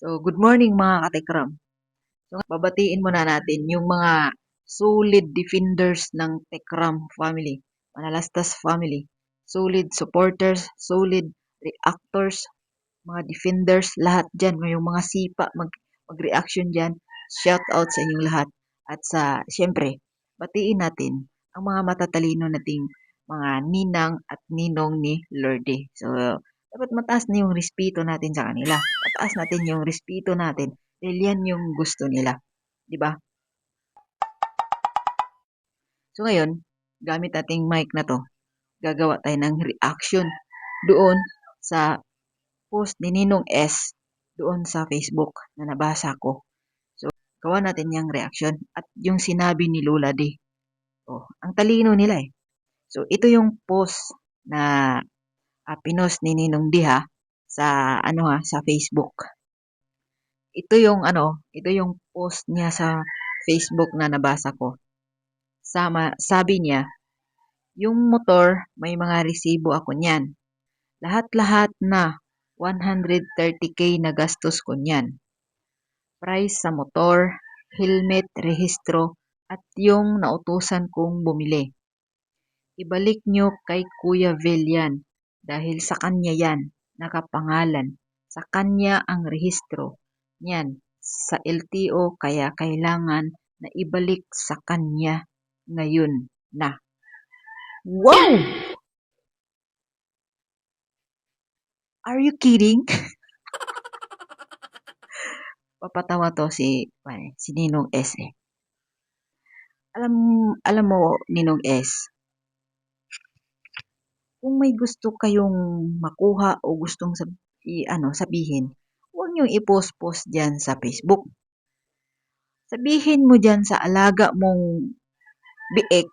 So, good morning mga katekram. So, babatiin muna natin yung mga solid defenders ng Tekram family, Manalastas family, solid supporters, solid reactors, mga defenders, lahat dyan, yung mga sipa mag, mag-reaction dyan, shout out sa inyong lahat. At sa, syempre, batiin natin ang mga matatalino nating mga ninang at ninong ni Lorde. So, dapat mataas na yung respeto natin sa kanila. Mataas natin yung respeto natin dahil yan yung gusto nila. Di ba? So ngayon, gamit ating mic na to, gagawa tayo ng reaction doon sa post ni Ninong S doon sa Facebook na nabasa ko. So, gawa natin yung reaction at yung sinabi ni Lola D. Oh, ang talino nila eh. So, ito yung post na uh, pinost ni Ninong D ha sa ano ha sa Facebook. Ito yung ano, ito yung post niya sa Facebook na nabasa ko sama, sabi niya, yung motor, may mga resibo ako niyan. Lahat-lahat na 130k na gastos ko niyan. Price sa motor, helmet, rehistro, at yung nautusan kong bumili. Ibalik nyo kay Kuya Vel yan dahil sa kanya yan, nakapangalan. Sa kanya ang rehistro niyan sa LTO kaya kailangan na ibalik sa kanya ngayon na. Wow! Are you kidding? Papatawa to si, si Ninong S eh. Alam, alam mo, Ninong S, kung may gusto kayong makuha o gustong sab i, ano, sabihin, huwag niyong i-post-post dyan sa Facebook. Sabihin mo dyan sa alaga mong biik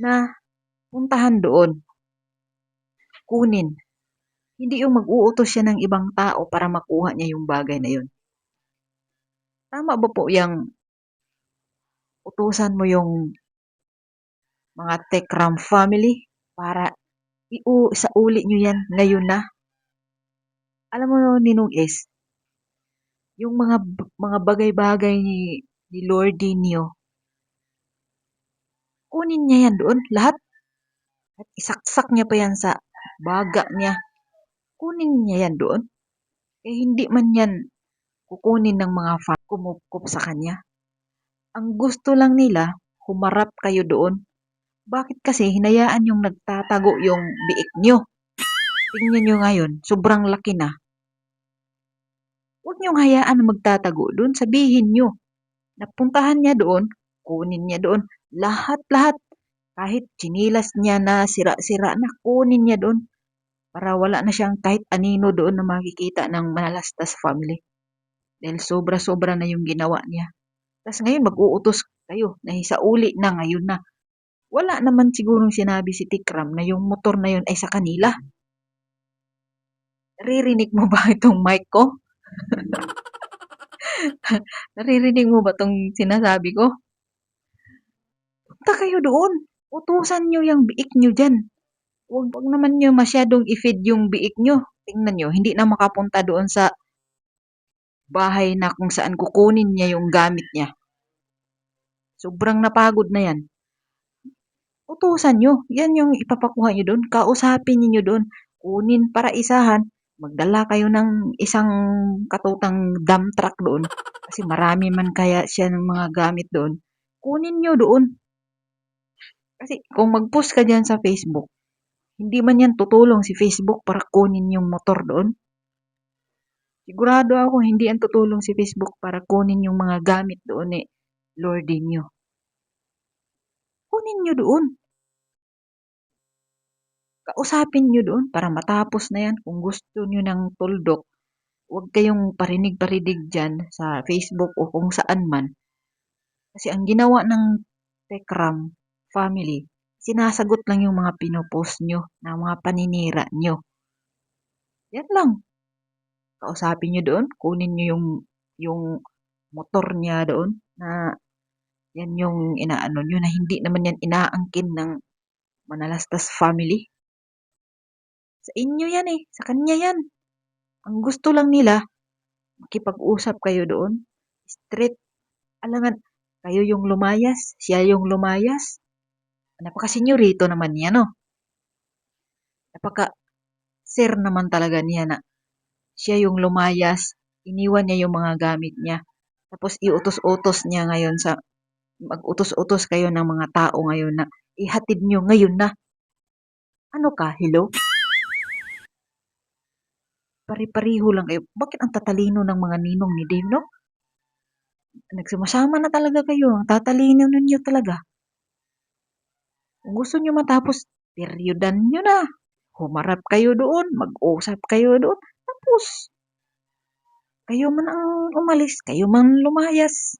na puntahan doon. Kunin. Hindi yung mag-uutos siya ng ibang tao para makuha niya yung bagay na yun. Tama ba po yung utusan mo yung mga Tekram family para iu sa uli nyo yan ngayon na? Alam mo Ninong S, yung mga mga bagay-bagay ni, ni Lord Dinio kunin niya yan doon, lahat. At isaksak niya pa yan sa baga niya. Kunin niya yan doon. Eh hindi man yan kukunin ng mga fan kumupkup sa kanya. Ang gusto lang nila, humarap kayo doon. Bakit kasi hinayaan yung nagtatago yung biik nyo? Tingnan nyo ngayon, sobrang laki na. Huwag niyong hayaan na magtatago doon. Sabihin nyo, napuntahan niya doon, kunin niya doon. Lahat-lahat. Kahit chinilas niya na sira-sira na, kunin niya doon. Para wala na siyang kahit anino doon na makikita ng Manalastas family. Dahil sobra-sobra na yung ginawa niya. Tapos ngayon mag-uutos kayo na uli na ngayon na. Wala naman sigurong sinabi si Tikram na yung motor na yun ay sa kanila. Naririnig mo ba itong mic ko? Naririnig mo ba itong sinasabi ko? Punta kayo doon. Utusan nyo yung biik nyo dyan. Huwag, huwag naman nyo masyadong i-feed yung biik nyo. Tingnan nyo, hindi na makapunta doon sa bahay na kung saan kukunin niya yung gamit niya. Sobrang napagod na yan. Utusan nyo. Yan yung ipapakuha nyo doon. Kausapin niyo doon. Kunin para isahan. Magdala kayo ng isang katutang dump truck doon. Kasi marami man kaya siya ng mga gamit doon. Kunin nyo doon. Kasi kung mag-post ka dyan sa Facebook, hindi man yan tutulong si Facebook para kunin yung motor doon. Sigurado ako hindi yan tutulong si Facebook para kunin yung mga gamit doon eh, Lordin nyo. Kunin nyo doon. Kausapin nyo doon para matapos na yan. Kung gusto nyo ng tuldok, huwag kayong parinig-parinig dyan sa Facebook o kung saan man. Kasi ang ginawa ng Tekram, family, sinasagot lang yung mga pinopost nyo na mga paninira nyo. Yan lang. Kausapin nyo doon, kunin nyo yung, yung motor niya doon na yan yung inaano nyo na hindi naman yan inaangkin ng Manalastas family. Sa inyo yan eh, sa kanya yan. Ang gusto lang nila, makipag-usap kayo doon. Straight. Alangan, kayo yung lumayas, siya yung lumayas. Napaka-senyorito naman niya, no? Napaka-sir naman talaga niya na siya yung lumayas, iniwan niya yung mga gamit niya. Tapos iutos-utos niya ngayon sa mag-utos-utos kayo ng mga tao ngayon na ihatid nyo ngayon na. Ano ka, hello? Pari-pariho lang kayo. Bakit ang tatalino ng mga ninong ni Dave, no? Nagsumasama na talaga kayo. Ang tatalino ninyo talaga. Kung gusto nyo matapos, peryodan nyo na. Humarap kayo doon, mag-usap kayo doon. Tapos, kayo man ang umalis, kayo man lumayas.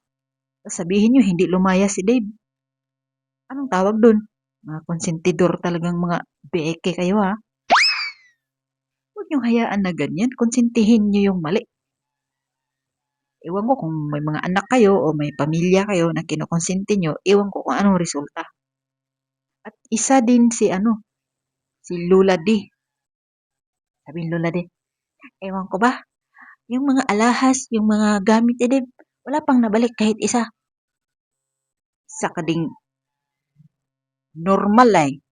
Sabihin nyo, hindi lumayas si Dave. Anong tawag doon? Mga konsentidor talagang mga beke kayo ha. Huwag nyo hayaan na ganyan. Konsentihin nyo yung mali. Ewan ko kung may mga anak kayo o may pamilya kayo na kinukonsente nyo, ewan ko kung anong resulta. At isa din si ano, si Lula D. Sabi Lula D, ewan ko ba, yung mga alahas, yung mga gamit Dave, wala pang nabalik kahit isa. Isa ka ding normal ay.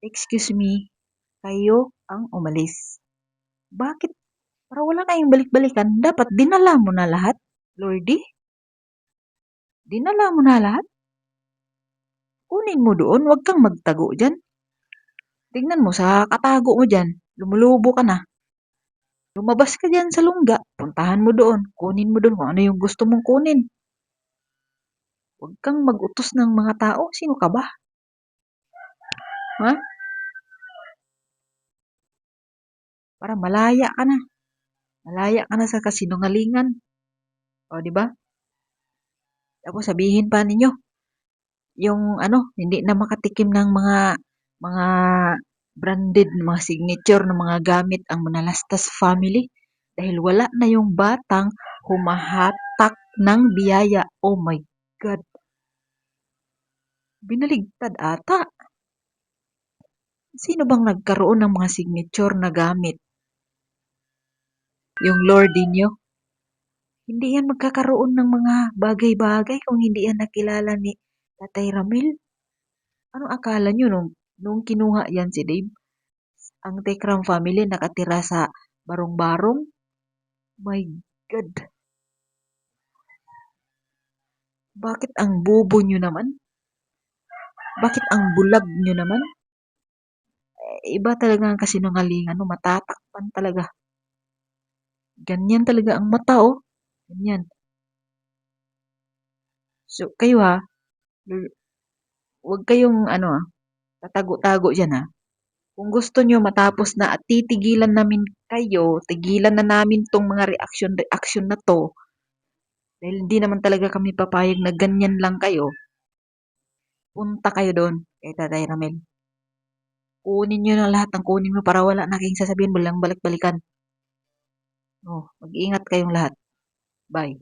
Excuse me, kayo ang umalis. Bakit? Para wala kayong balik-balikan, dapat dinala mo na lahat, Lordy. Dinala mo na lahat. Kunin mo doon, huwag kang magtago dyan. Tingnan mo sa katago mo dyan, lumulubo ka na. Lumabas ka dyan sa lungga, puntahan mo doon, kunin mo doon kung ano yung gusto mong kunin. Huwag kang mag-utos ng mga tao, sino ka ba? Ha? Para malaya ka na. Malaya ka na sa kasinungalingan. O, di ba? Tapos sabihin pa ninyo, yung ano, hindi na makatikim ng mga mga branded, mga signature ng mga gamit ang Manalastas family dahil wala na yung batang humahatak ng biyaya. Oh my God. Binaligtad ata. Sino bang nagkaroon ng mga signature na gamit? Yung Lord ninyo? Hindi yan magkakaroon ng mga bagay-bagay kung hindi yan nakilala ni Tatay Ramil. Ano akala nyo nung, nung kinuha yan si Dave? Ang Tekram family nakatira sa barong-barong? My God. Bakit ang bobo nyo naman? Bakit ang bulag nyo naman? Eh, iba talaga ang kasinungalingan, no? matatakpan talaga. Ganyan talaga ang mata, oh. Ganyan. So, kayo ha, huwag kayong, ano ah, tatago-tago dyan ha. Kung gusto nyo matapos na at titigilan namin kayo, tigilan na namin tong mga reaction-reaction na to, dahil hindi naman talaga kami papayag na ganyan lang kayo, punta kayo doon kay Tatay Ramel. Kunin nyo na lahat ng kunin mo para wala na kayong sasabihin mo lang balik-balikan. Oh, mag-iingat kayong lahat. Bye.